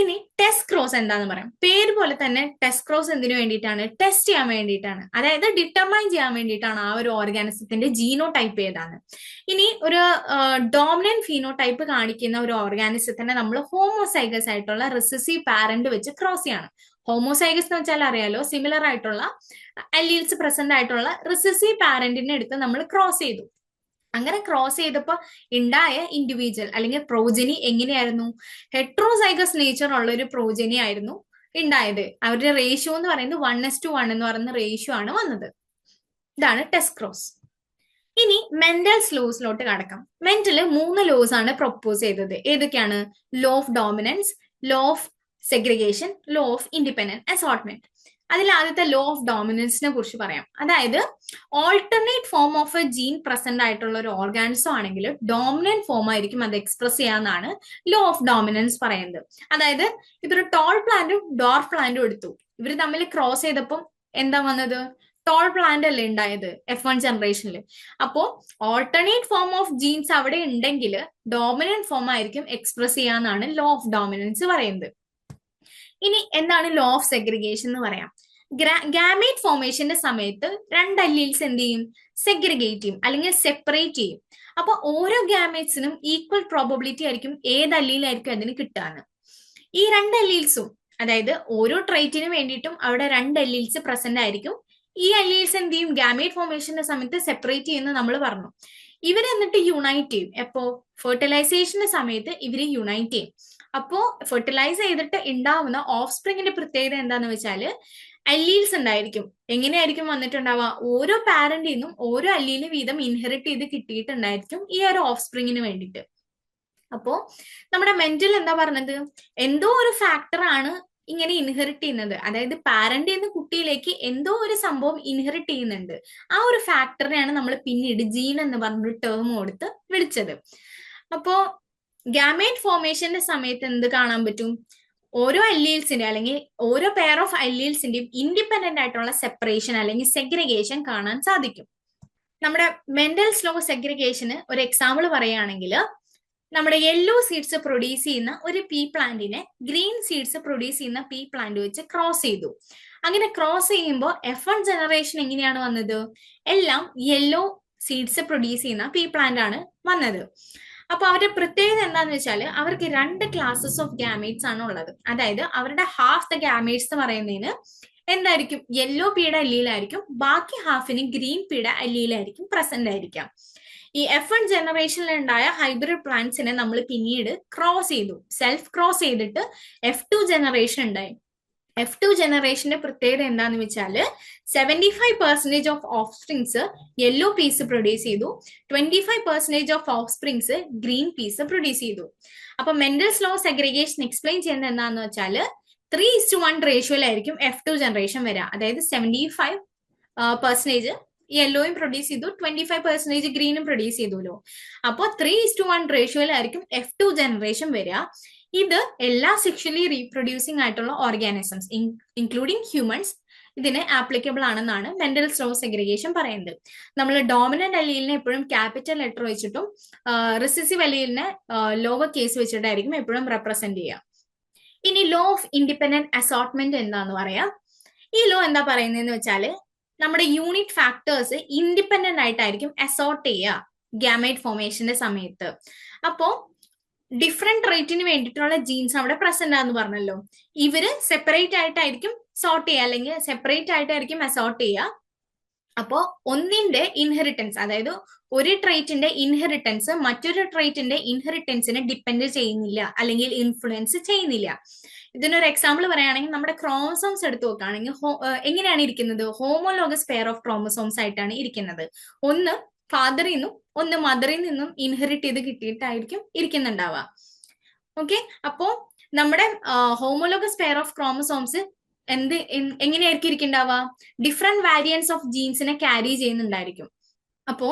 S1: ഇനി ടെസ്റ്റ് ക്രോസ് എന്താന്ന് പറയാം. പേര് പോലെ തന്നെ ടെസ്റ്റ് ക്രോസ് എന്തിനു വേണ്ടിയിട്ടാണ്? ടെസ്റ്റ് ചെയ്യാൻ വേണ്ടിയിട്ടാണ്. അതായത് ഡിറ്റർമൈൻ ചെയ്യാൻ വേണ്ടിയിട്ടാണ് ആ ഒരു ഓർഗാനിസത്തിന്റെ ജീനോ ടൈപ്പ് ഏതാണ്. ഇനി ഒരു ഡോമിനന്റ് ഫീനോ ടൈപ്പ് കാണിക്കുന്ന ഒരു ഓർഗാനിസത്തിനെ നമ്മൾ ഹോമോസൈഗസ് ആയിട്ടുള്ള റിസസീവ് പാരന്റ് വെച്ച് ക്രോസ് ചെയ്യാണ്. ഹോമോസൈഗസ് എന്ന് വെച്ചാൽ അറിയാലോ സിമിലർ ആയിട്ടുള്ള അല്ലീൽസ് പ്രസന്റ് ആയിട്ടുള്ള റിസസീവ് പാരന്റിനെ എടുത്ത് നമ്മൾ ക്രോസ് ചെയ്തു. അങ്ങനെ ക്രോസ് ചെയ്തപ്പോൾ ഉണ്ടായ ഇൻഡിവിജ്വൽ അല്ലെങ്കിൽ പ്രോജനി എങ്ങനെയായിരുന്നു? ഹെട്രോസൈഗസ് നേച്ചർ ഉള്ള ഒരു പ്രോജനി ആയിരുന്നു ഉണ്ടായത് അവരുടെ റേഷ്യോ എന്ന് പറയുന്നത് വൺ എസ് ടു വൺ എന്ന് പറയുന്ന റേഷ്യോ ആണ് വന്നത്. ഇതാണ് ടെസ്റ്റ് ക്രോസ് ഇനി മെന്റൽ ലോസിലോട്ട് കടക്കാം. മെന്റൽ മൂന്ന് ലോസ് ആണ് പ്രൊപ്പോസ് ചെയ്തത്. ഏതൊക്കെയാണ്? Law of dominance law of segregation law of independent assortment അതിൽ ആദ്യത്തെ ലോ ഓഫ് ഡോമിനൻസിനെ കുറിച്ച് പറയാം. അതായത് alternate form of a gene present ആയിട്ടുള്ള ഒരു ഓർഗാനിസം ആണെങ്കിൽ ഡോമിനന്റ് ഫോം ആയിരിക്കും അത് എക്സ്പ്രസ് ചെയ്യാന്നാണ് ലോ ഓഫ് ഡോമിനൻസ് പറയുന്നത്. അതായത് ഇതൊരു ടോൾ പ്ലാന്റും ഡോർ പ്ലാന്റും എടുത്തു. ഇവർ തമ്മിൽ ക്രോസ് ചെയ്തപ്പം എന്താ വന്നത്? ടോൾ പ്ലാന്റ് അല്ലേ ഉണ്ടായത്? എഫ് വൺ ജനറേഷനിൽ അപ്പോ ഓൾട്ടർനേറ്റ് ഫോം ഓഫ് ജീൻസ് അവിടെ ഉണ്ടെങ്കിൽ ഡോമിനന്റ് ഫോം ആയിരിക്കും എക്സ്പ്രസ് ചെയ്യാന്നാണ് ലോ ഓഫ് ഡോമിനൻസ് പറയുന്നത്. ഇനി എന്താണ് ലോ ഓഫ് സെഗ്രിഗേഷൻ എന്ന് പറയാം. ഗാമേറ്റ് ഫോർമേഷന്റെ സമയത്ത് രണ്ട് അല്ലീൽസ് എന്ത് ചെയ്യും? സെഗ്രിഗേറ്റ് ചെയ്യും അല്ലെങ്കിൽ സെപ്പറേറ്റ് ചെയ്യും. അപ്പൊ ഓരോ ഗാമേറ്റ്സിനും ഈക്വൽ പ്രോബബിലിറ്റി ആയിരിക്കും ഏത് അല്ലീലായിരിക്കും അതിന് കിട്ടാന്ന്. ഈ രണ്ട് അല്ലീൽസും അതായത് ഓരോ ട്രൈറ്റിന് വേണ്ടിയിട്ടും അവിടെ രണ്ട് അല്ലീൽസ് പ്രസന്റ് ആയിരിക്കും. ഈ അല്ലീൽസ് എന്ത് ചെയ്യും? ഗാമേറ്റ് ഫോർമേഷന്റെ സമയത്ത് സെപ്പറേറ്റ് ചെയ്യുന്ന നമ്മൾ പറഞ്ഞു. ഇവർ എന്നിട്ട് യുണൈറ്റ് ചെയ്യും. എപ്പോ? ഫെർട്ടിലൈസേഷന്റെ സമയത്ത് ഇവർ യുണൈറ്റ് ചെയ്യും. അപ്പോ ഫെർട്ടിലൈസ് ചെയ്തിട്ട് ഉണ്ടാവുന്ന ഓഫ് സ്പ്രിങ്ങിന്റെ പ്രത്യേകത എന്താന്ന് വെച്ചാൽ അല്ലീൽസ് ഉണ്ടായിരിക്കും. എങ്ങനെയായിരിക്കും വന്നിട്ടുണ്ടാവുക? ഓരോ പാരന്റിൽ നിന്നും ഓരോ അല്ലീൽ വീതം ഇൻഹെറിറ്റ് ചെയ്ത് കിട്ടിയിട്ടുണ്ടായിരിക്കും ഈ ഒരു ഓഫ് സ്പ്രിങ്ങിന് വേണ്ടിയിട്ട്. അപ്പോ നമ്മുടെ മെന്റൽ എന്താ പറഞ്ഞത്? എന്തോ ഒരു ഫാക്ടർ ആണ് ഇങ്ങനെ ഇൻഹെറിറ്റ് ചെയ്യുന്നത്. അതായത് പാരന്റിൽ നിന്ന് കുട്ടിയിലേക്ക് എന്തോ ഒരു സംഭവം ഇൻഹെറിറ്റ് ചെയ്യുന്നുണ്ട്. ആ ഒരു ഫാക്ടറിനെയാണ് നമ്മൾ പിന്നീട് ജീൻ എന്ന് പറഞ്ഞൊരു ടേം കൊടുത്ത് വിളിച്ചത്. അപ്പോ ഗാമേറ്റ് ഫോർമേഷന്റെ സമയത്ത് എന്ത് കാണാൻ പറ്റും? ഓരോ അല്ലീൽസിന്റെ അല്ലെങ്കിൽ ഓരോ പെയർ ഓഫ് അല്ലീൽസിന്റെയും ഇൻഡിപെൻഡന്റ് ആയിട്ടുള്ള സെപ്പറേഷൻ അല്ലെങ്കിൽ സെഗ്രിഗേഷൻ കാണാൻ സാധിക്കും. നമ്മുടെ മെന്റൽ സ്ലോ സെഗ്രിഗേഷന് ഒരു എക്സാമ്പിൾ പറയുകയാണെങ്കിൽ നമ്മുടെ യെല്ലോ സീഡ്സ് പ്രൊഡ്യൂസ് ചെയ്യുന്ന ഒരു പീ പ്ലാന്റിനെ ഗ്രീൻ സീഡ്സ് പ്രൊഡ്യൂസ് ചെയ്യുന്ന പീ പ്ലാന്റ് വെച്ച് ക്രോസ് ചെയ്തു. അങ്ങനെ ക്രോസ് ചെയ്യുമ്പോൾ എഫ് വൺ ജനറേഷൻ എങ്ങനെയാണ് വന്നത്? എല്ലാം യെല്ലോ സീഡ്സ് പ്രൊഡ്യൂസ് ചെയ്യുന്ന പീ പ്ലാന്റ് ആണ് വന്നത്. അപ്പൊ അവരുടെ പ്രത്യേകത എന്താന്ന് വെച്ചാൽ അവർക്ക് രണ്ട് ക്ലാസ്സസ് ഓഫ് ഗാമേറ്റ്സ് ആണ് ഉള്ളത്. അതായത് അവരുടെ ഹാഫ് ദ ഗാമേറ്റ്സ് എന്ന് പറയുന്നതിന് എന്തായിരിക്കും? യെല്ലോ പീഡ അല്ലിയിലായിരിക്കും ബാക്കി ഹാഫിന് ഗ്രീൻ പീഡ അല്ലിയിലായിരിക്കും പ്രസന്റ് ആയിരിക്കാം ഈ എഫ് വൺ ജനറേഷനിൽ ഉണ്ടായ ഹൈബ്രിഡ് പ്ലാന്റ്സിനെ നമ്മൾ പിന്നീട് ക്രോസ് ചെയ്തു. സെൽഫ് ക്രോസ് ചെയ്തിട്ട് എഫ് ടു ജനറേഷൻ ഉണ്ടായി. എഫ് ടു ജനറേഷന്റെ പ്രത്യേകത എന്താന്ന് വെച്ചാൽ seventy five percentage of offsprings yellow peas produce ചെയ്തു. Twenty five percentage of offsprings green peas produce ചെയ്തു. അപ്പൊ മെന്റൽസ് ലോ സെഗ്രിഗേഷൻ എക്സ്പ്ലെയിൻ ചെയ്യുന്നത് എന്താന്ന് വെച്ചാൽ ത്രീ ഇസ് ടു വൺ റേഷ്യോയിലായിരിക്കും എഫ് ടു ജനറേഷൻ വരിക അതായത് സെവന്റി ഫൈവ് പെർസെന്റേജ് യെല്ലോയും പ്രൊഡ്യൂസ് ചെയ്തു. ട്വന്റി ഫൈവ് പെർസെന്റേജ് ഗ്രീനും പ്രൊഡ്യൂസ് ചെയ്തുല്ലോ. അപ്പോൾ ത്രീ ഇസ് ടു വൺ റേഷ്യോയിലായിരിക്കും എഫ് ടു ജനറേഷൻ വരിക ഇത് എല്ലാ സെക്ഷലി റീപ്രൊഡ്യൂസിംഗ് ആയിട്ടുള്ള ഓർഗാനിസംസ് ഇൻക്ലൂഡിംഗ് ഹ്യൂമൻസ് ഇതിന് ആപ്ലിക്കബിൾ ആണെന്നാണ് മെന്റൽ സ്ലോ സെഗ്രിഗേഷൻ പറയുന്നത്. നമ്മൾ ഡോമിനന്റ് അലീലിനെ എപ്പോഴും ക്യാപിറ്റൽ ലെറ്റർ വെച്ചിട്ടും റിസസീവ് അലീലിനെ ലോവർ കേസ് വെച്ചിട്ടായിരിക്കും എപ്പോഴും റെപ്രസെന്റ് ചെയ്യുക. ഇനി ലോ ഓഫ് ഇൻഡിപെൻഡന്റ് അസോട്ട്മെന്റ് എന്താന്ന് പറയാം. ഈ ലോ എന്താ പറയുന്നതെന്ന് വെച്ചാൽ നമ്മുടെ യൂണിറ്റ് ഫാക്ടേഴ്സ് ഇൻഡിപെൻഡന്റ് ആയിട്ടായിരിക്കും അസോർട്ട് ചെയ്യുക. ഗ്യാമേറ്റ് ഫോർമേഷന്റെ സമയത്ത്. അപ്പോ ഡിഫറെന്റ് റേറ്റിന് വേണ്ടിയിട്ടുള്ള ജീൻസ് അവിടെ പ്രസന്റ് ആന്ന് പറഞ്ഞല്ലോ. ഇവർ സെപ്പറേറ്റ് ആയിട്ടായിരിക്കും സോർട്ട് ചെയ്യുക. അല്ലെങ്കിൽ സെപ്പറേറ്റ് ആയിട്ടായിരിക്കും അസോർട്ട് ചെയ്യുക. അപ്പോ ഒന്നിന്റെ ഇൻഹെറിറ്റൻസ് അതായത് ഒരു ട്രേറ്റിന്റെ ഇൻഹെറിറ്റൻസ് മറ്റൊരു ട്രേറ്റിന്റെ ഇൻഹെറിറ്റൻസിനെ ഡിപ്പെൻഡ് ചെയ്യുന്നില്ല. അല്ലെങ്കിൽ ഇൻഫ്ലുവൻസ് ചെയ്യുന്നില്ല. ഇതിനൊരു എക്സാമ്പിൾ പറയുകയാണെങ്കിൽ നമ്മുടെ ക്രോമസോംസ് എടുത്തു നോക്കുകയാണെങ്കിൽ എങ്ങനെയാണ് ഇരിക്കുന്നത്? ഹോമോലോഗസ് പെയർ ഓഫ് ക്രോമസോംസ് ആയിട്ടാണ് ഇരിക്കുന്നത്. ഒന്ന് ഫാദറിൽ നിന്നും ഒന്ന് മദറിൽ നിന്നും ഇൻഹെറിറ്റ് ചെയ്ത് കിട്ടിയിട്ടായിരിക്കും ഇരിക്കുന്നുണ്ടാവുക. ഓക്കെ അപ്പോ നമ്മുടെ ഹോമോലോഗസ് പെയർ ഓഫ് ക്രോമസോംസ് എന്ത് എങ്ങനെയായിരിക്കും ഇരിക്കുന്നുണ്ടാവുക? ഡിഫറെന്റ് വാരിയൻസ് ഓഫ് ജീൻസിനെ ക്യാരി ചെയ്യുന്നുണ്ടായിരിക്കും. അപ്പോ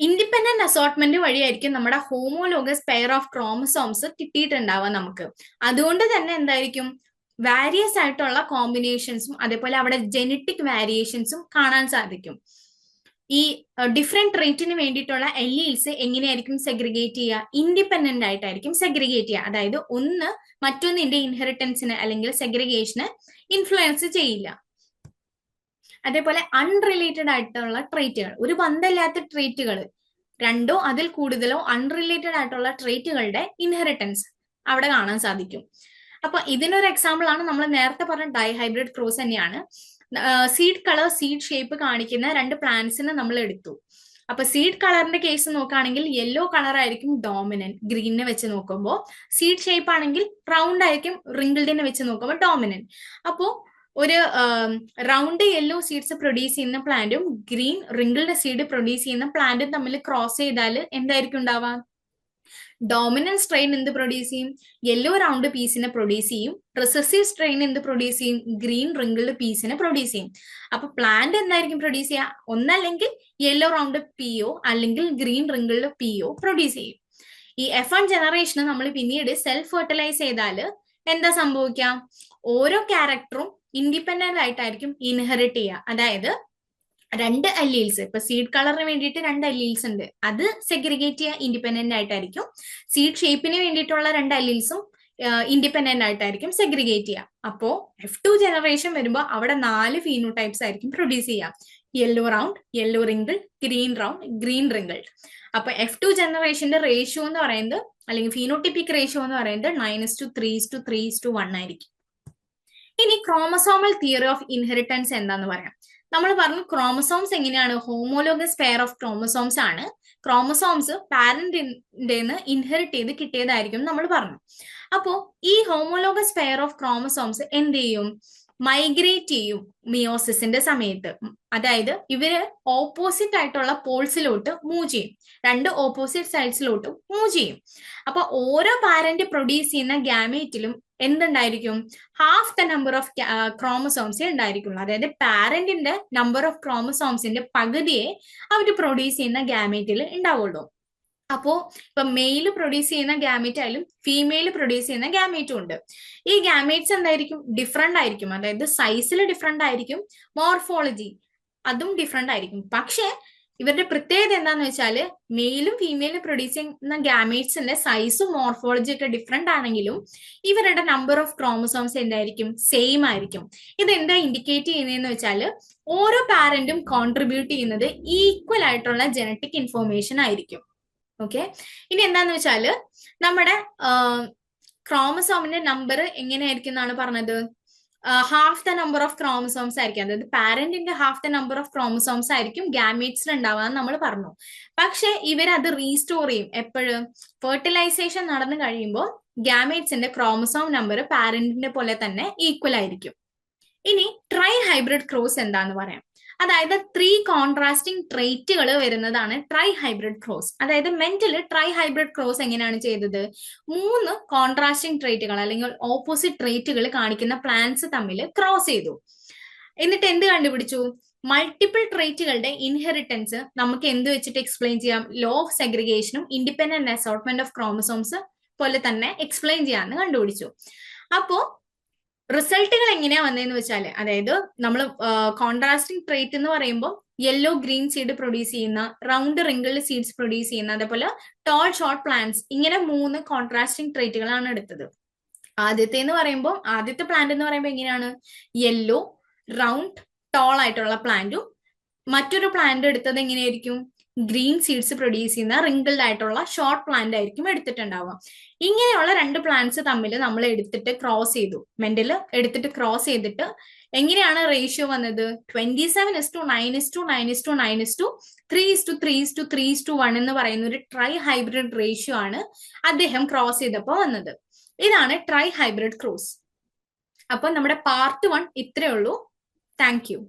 S1: ഇൻഡിപെൻഡന്റ് അസോർട്ട്മെന്റ് വഴിയായിരിക്കും നമ്മുടെ ഹോമോലോഗസ് പെയർ ഓഫ് ക്രോമസോംസ് കിട്ടിയിട്ടുണ്ടാവുക നമുക്ക്. അതുകൊണ്ട് തന്നെ എന്തായിരിക്കും? വാരിയസ് ആയിട്ടുള്ള കോമ്പിനേഷൻസും അതേപോലെ അവിടെ ജെനറ്റിക് വാരിയേഷൻസും കാണാൻ സാധിക്കും. ഈ ഡിഫറെന്റ് ട്രേറ്റിന് വേണ്ടിയിട്ടുള്ള എല്ലീൽസ് എങ്ങനെയായിരിക്കും സെഗ്രിഗേറ്റ് ചെയ്യുക? ഇൻഡിപെൻഡന്റ് ആയിട്ടായിരിക്കും സെഗ്രിഗേറ്റ് ചെയ്യുക. അതായത് ഒന്ന് മറ്റൊന്നിന്റെ ഇൻഹെറിറ്റൻസിന് അല്ലെങ്കിൽ സെഗ്രിഗേഷന് ഇൻഫ്ലുവൻസ് ചെയ്യില്ല. അതേപോലെ അൺറിലേറ്റഡ് ആയിട്ടുള്ള ട്രേറ്റുകൾ ഒരു ബന്ധമില്ലാത്ത ട്രേറ്റുകൾ രണ്ടോ അതിൽ കൂടുതലോ അൺറിലേറ്റഡ് ആയിട്ടുള്ള ട്രേറ്റുകളുടെ ഇൻഹെറിറ്റൻസ് അവിടെ കാണാൻ സാധിക്കും. അപ്പൊ ഇതിനൊരു എക്സാമ്പിൾ ആണ് നമ്മൾ നേരത്തെ പറഞ്ഞ ഡൈഹൈബ്രിഡ് ക്രോസ് തന്നെയാണ്. സീഡ് കളർ സീഡ് ഷേപ്പ് കാണിക്കുന്ന രണ്ട് പ്ലാന്റ്സിനെ നമ്മൾ എടുത്തു. അപ്പൊ സീഡ് കളറിന്റെ കേസ് നോക്കുകയാണെങ്കിൽ യെല്ലോ കളർ ആയിരിക്കും ഡോമിനന്റ് ഗ്രീനിനെ വെച്ച് നോക്കുമ്പോൾ സീഡ് ഷേപ്പ് ആണെങ്കിൽ റൗണ്ട് ആയിരിക്കും റിങ്കിൾഡിനെ വെച്ച് നോക്കുമ്പോൾ ഡോമിനന്റ് അപ്പോ ഒരു റൗണ്ട് യെല്ലോ സീഡ്സ് പ്രൊഡ്യൂസ് ചെയ്യുന്ന പ്ലാന്റും ഗ്രീൻ റിംഗിൾഡ് സീഡ് പ്രൊഡ്യൂസ് ചെയ്യുന്ന പ്ലാന്റും തമ്മിൽ ക്രോസ് ചെയ്താൽ എന്തായിരിക്കും ഉണ്ടാവുക? ഡോമിനന്റ് സ്ട്രെയിൻ എന്ത് പ്രൊഡ്യൂസ് ചെയ്യും? യെല്ലോ റൗണ്ട് പീസിനെ പ്രൊഡ്യൂസ് ചെയ്യും. റിസസീവ് സ്ട്രെയിൻ എന്ത് പ്രൊഡ്യൂസ് ചെയ്യും? ഗ്രീൻ റിങ്കിൾഡ് പീസിനെ പ്രൊഡ്യൂസ് ചെയ്യും. അപ്പൊ പ്ലാന്റ് എന്തായിരിക്കും പ്രൊഡ്യൂസ് ചെയ്യുക? ഒന്നല്ലെങ്കിൽ യെല്ലോ റൗണ്ട് പിഒ അല്ലെങ്കിൽ ഗ്രീൻ റിങ്കിൾഡ് പിഒ പ്രൊഡ്യൂസ് ചെയ്യും. ഈ എഫ് വൺ ജനറേഷന് നമ്മൾ പിന്നീട് സെൽഫ് ഫെർട്ടിലൈസ് ചെയ്താൽ എന്താ സംഭവിക്കാം ഓരോ ക്യാരക്ടറും ഇൻഡിപെൻഡന്റ് ആയിട്ടായിരിക്കും ഇൻഹെറിറ്റ് ചെയ്യുക. അതായത് രണ്ട് അല്ലീൽസ്. ഇപ്പൊ സീഡ് കളറിന് വേണ്ടിയിട്ട് രണ്ട് അല്ലീൽസ് ഉണ്ട്. അത് സെഗ്രിഗേറ്റ് ചെയ്യുക ഇൻഡിപെൻഡന്റ് ആയിട്ടായിരിക്കും. സീഡ് ഷേപ്പിന് വേണ്ടിയിട്ടുള്ള രണ്ട് അല്ലീൽസും ഇൻഡിപെൻഡന്റ് ആയിട്ടായിരിക്കും സെഗ്രിഗേറ്റ് ചെയ്യുക. അപ്പോ എഫ് ടു ജനറേഷൻ വരുമ്പോൾ അവിടെ നാല് ഫീനോ ടൈപ്സ് ആയിരിക്കും പ്രൊഡ്യൂസ് ചെയ്യുക. Yellow round yellow wrinkle green round green wrinkle അപ്പൊ എഫ് ടു ജനറേഷന്റെ റേഷ്യോ എന്ന് പറയുന്നത് അല്ലെങ്കിൽ ഫീനോട്ടിപ്പിക് റേഷ്യോ എന്ന് പറയുന്നത് nines to threes to threes to one ആയിരിക്കും. ഇനി ക്രോമസോമൽ തിയറി ഓഫ് ഇൻഹെറിറ്റൻസ് എന്താന്ന് പറയാം. നമ്മൾ പറഞ്ഞു ക്രോമസോംസ് എങ്ങനെയാണ്? ഹോമോലോഗസ് പെയർ ഓഫ് ക്രോമസോംസ് ആണ്. ക്രോമസോംസ് പാരന്റിന്റെ ഇൻഹെറിറ്റ് ചെയ്ത് കിട്ടിയതായിരിക്കും നമ്മൾ പറഞ്ഞു. അപ്പോ ഈ ഹോമോലോഗസ് പെയർ ഓഫ് ക്രോമസോംസ് എന്ത് ചെയ്യും? മൈഗ്രേറ്റ് ചെയ്യും മിയോസിസിന്റെ സമയത്ത്. അതായത് ഇവർ ഓപ്പോസിറ്റ് ആയിട്ടുള്ള പോൾസിലോട്ട് മൂവ് ചെയ്യും. രണ്ട് ഓപ്പോസിറ്റ് സൈഡ്സിലോട്ട് മൂവ് ചെയ്യും. അപ്പൊ ഓരോ പാരന്റ് പ്രൊഡ്യൂസ് ചെയ്യുന്ന ഗാമേറ്റിലും എന്തുണ്ടായിരിക്കും? ഹാഫ് ദ നമ്പർ ഓഫ് ക്രോമസോംസേ ഉണ്ടായിരിക്കുള്ളൂ. അതായത് പാരന്റിന്റെ നമ്പർ ഓഫ് ക്രോമസോംസിന്റെ പകുതിയെ അവർ പ്രൊഡ്യൂസ് ചെയ്യുന്ന ഗാമേറ്റിൽ ഉണ്ടാവുള്ളൂ. അപ്പോ ഇപ്പൊ മെയിൽ പ്രൊഡ്യൂസ് ചെയ്യുന്ന ഗാമേറ്റ് ആയാലും ഫീമെയിൽ പ്രൊഡ്യൂസ് ചെയ്യുന്ന ഗാമേറ്റും ഉണ്ട്. ഈ ഗാമേറ്റ്സ് എന്തായിരിക്കും? ഡിഫറെന്റ് ആയിരിക്കും. അതായത് സൈസിൽ ഡിഫറെന്റ് ആയിരിക്കും. മോർഫോളജി അതും ഡിഫറെന്റ് ആയിരിക്കും. പക്ഷേ ഇവരുടെ പ്രത്യേകത എന്താന്ന് വെച്ചാൽ മെയിലും ഫീമെയിലും പ്രൊഡ്യൂസ് ചെയ്യുന്ന ഗാമേറ്റ്സിന്റെ സൈസും മോർഫോളജി ഒക്കെ ഡിഫറെന്റ് ആണെങ്കിലും ഇവരുടെ നമ്പർ ഓഫ് ക്രോമസോംസ് എന്തായിരിക്കും? സെയിം ആയിരിക്കും. ഇത് എന്താ ഇൻഡിക്കേറ്റ് ചെയ്യുന്നതെന്ന് വെച്ചാൽ ഓരോ പാരന്റും കോൺട്രിബ്യൂട്ട് ചെയ്യുന്നത് ഈക്വൽ ആയിട്ടുള്ള ജനറ്റിക് ഇൻഫോർമേഷൻ ആയിരിക്കും. ഓക്കെ ഇനി എന്താന്ന് വെച്ചാൽ നമ്മുടെ ക്രോമസോമിന്റെ നമ്പർ എങ്ങനെയായിരിക്കും എന്നാണ് പറഞ്ഞത്? Half the number of chromosomes ആയിരിക്കും. അതായത് പാരന്റിന്റെ half the number of chromosomes ആയിരിക്കും ഗാമേറ്റ്സിൽ ഉണ്ടാവാന്ന് നമ്മൾ പറഞ്ഞു. പക്ഷെ ഇവരത് റീസ്റ്റോർ ചെയ്യും. എപ്പോഴും? ഫെർട്ടിലൈസേഷൻ നടന്നു കഴിയുമ്പോൾ ഗാമേറ്റ്സിന്റെ ക്രോമസോം നമ്പർ പാരന്റിന്റെ പോലെ തന്നെ ഈക്വൽ ആയിരിക്കും. ഇനി ട്രൈ ഹൈബ്രിഡ് ക്രോസ് എന്താന്ന് പറയാം. അതായത് ത്രീ കോൺട്രാസ്റ്റിംഗ് ട്രേറ്റുകൾ വരുന്നതാണ് ട്രൈ ഹൈബ്രിഡ് ക്രോസ് അതായത് മെന്റൽ ട്രൈ ഹൈബ്രിഡ് ക്രോസ് എങ്ങനെയാണ് ചെയ്തത്? മൂന്ന് കോൺട്രാസ്റ്റിംഗ് ട്രേറ്റുകൾ അല്ലെങ്കിൽ ഓപ്പോസിറ്റ് ട്രേറ്റുകൾ കാണിക്കുന്ന പ്ലാന്റ്സ് തമ്മിൽ ക്രോസ് ചെയ്തു. എന്നിട്ട് എന്ത് കണ്ടുപിടിച്ചു? മൾട്ടിപ്പിൾ ട്രേറ്റുകളുടെ ഇൻഹെറിറ്റൻസ് നമുക്ക് എന്ത് വെച്ചിട്ട് എക്സ്പ്ലെയിൻ ചെയ്യാം? ലോ ഓഫ് സെഗ്രിഗേഷനും ഇൻഡിപെൻഡന്റ് അസോർട്ട്മെന്റ് ഓഫ് ക്രോമസോംസ് പോലെ തന്നെ എക്സ്പ്ലെയിൻ ചെയ്യാമെന്ന് കണ്ടുപിടിച്ചു. അപ്പോ റിസൾട്ടുകൾ എങ്ങനെയാ വന്നതെന്ന് വെച്ചാൽ അതായത് നമ്മൾ കോൺട്രാസ്റ്റിംഗ് ട്രേറ്റ് എന്ന് പറയുമ്പോൾ യെല്ലോ ഗ്രീൻ സീഡ് പ്രൊഡ്യൂസ് ചെയ്യുന്ന റൗണ്ട് റിംഗിൾഡ് സീഡ്സ് പ്രൊഡ്യൂസ് ചെയ്യുന്ന അതേപോലെ ടോൾ ഷോർട്ട് പ്ലാന്റ്സ് ഇങ്ങനെ മൂന്ന് കോൺട്രാസ്റ്റിംഗ് ട്രേറ്റുകളാണ് എടുത്തത്. ആദ്യത്തെ എന്ന് പറയുമ്പോൾ ആദ്യത്തെ പ്ലാന്റ് എന്ന് പറയുമ്പോൾ എങ്ങനെയാണ്? യെല്ലോ റൗണ്ട് ടോൾ ആയിട്ടുള്ള പ്ലാന്റും മറ്റൊരു പ്ലാന്റ് എടുത്തത് എങ്ങനെയായിരിക്കും? ഗ്രീൻ സീഡ്സ് പ്രൊഡ്യൂസ് ചെയ്യുന്ന റിങ്കിൾഡ് ആയിട്ടുള്ള ഷോർട്ട് പ്ലാന്റ് ആയിരിക്കും എടുത്തിട്ടുണ്ടാവുക. ഇങ്ങനെയുള്ള രണ്ട് പ്ലാന്റ്സ് തമ്മിൽ നമ്മൾ എടുത്തിട്ട് ക്രോസ് ചെയ്തു. മെന്റൽ എടുത്തിട്ട് ക്രോസ് ചെയ്തിട്ട് എങ്ങനെയാണ് റേഷ്യോ വന്നത്? Twenty seven is to nine is to nine is to nine is to three is to three is to three is to one എന്ന് പറയുന്ന ഒരു ട്രൈ ഹൈബ്രിഡ് റേഷ്യോ ആണ് അദ്ദേഹം ക്രോസ് ചെയ്തപ്പോൾ വന്നത്. ഇതാണ് ട്രൈ ഹൈബ്രിഡ് ക്രോസ് അപ്പൊ നമ്മുടെ പാർട്ട് വൺ ഇത്രയേ ഉള്ളൂ. Thank you